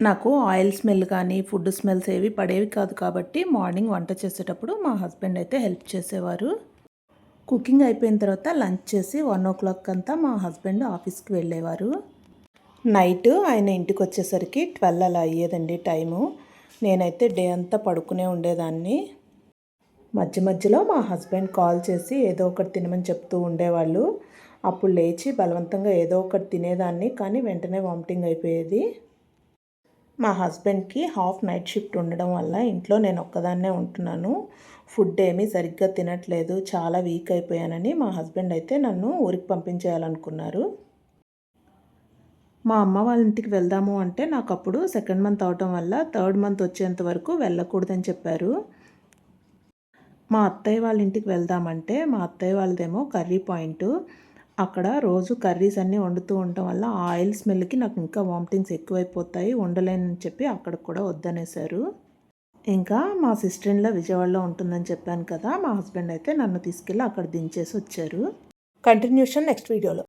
నాకు oil smell కానీ food smells ఏవి పడేవి కాదు కాబట్టి మార్నింగ్ వంట చేసేటప్పుడు మా హస్బెండ్ అయితే హెల్ప్ చేసేవారు. కుకింగ్ అయిపోయిన తర్వాత లంచ్ చేసి వన్ ఓ క్లాక్ అంతా మా హస్బెండ్ ఆఫీస్కి వెళ్ళేవారు. నైట్ ఆయన ఇంటికి వచ్చేసరికి ట్వెల్వ్ అలా అయ్యేదండి టైము. నేనైతే డే అంతా పడుకునే ఉండేదాన్ని. మధ్య మధ్యలో మా హస్బెండ్ కాల్ చేసి ఏదో ఒకటి తినమని చెప్తూ ఉండేవాళ్ళు. అప్పుడు లేచి బలవంతంగా ఏదో ఒకటి తినేదాన్ని కానీ వెంటనే వామిటింగ్ అయిపోయేది. మా హస్బెండ్కి హాఫ్ నైట్ షిఫ్ట్ ఉండడం వల్ల ఇంట్లో నేను ఒక్కదాన్నే ఉంటున్నాను. ఫుడ్ ఏమీ సరిగ్గా తినట్లేదు. చాలా వీక్ అయిపోయానని మా హస్బెండ్ అయితే నన్ను ఊరికి పంపించేయాలనుకున్నారు. మా అమ్మ వాళ్ళ ఇంటికి వెళ్దాము అంటే నాకు అప్పుడు సెకండ్ మంత్ అవటం వల్ల థర్డ్ మంత్ వచ్చేంత వరకు వెళ్ళకూడదని చెప్పారు. మా అత్తయ్య వాళ్ళ ఇంటికి వెళ్దామంటే మా అత్తయ్య వాళ్ళదేమో కర్రీ పాయింట్. అక్కడ రోజు కర్రీస్ అన్నీ వండుతూ ఉండటం వల్ల ఆయిల్ స్మెల్కి నాకు ఇంకా వామిటింగ్స్ ఎక్కువైపోతాయి ఉండలేనని చెప్పి అక్కడికి కూడా వద్దనేశారు. ఇంకా మా సిస్టర్ ఇన్లో విజయవాడలో ఉంటుందని చెప్పాను కదా మా హస్బెండ్ అయితే నన్ను తీసుకెళ్ళి అక్కడ దించేసి వచ్చారు. కంటిన్యూషన్ నెక్స్ట్ వీడియోలో.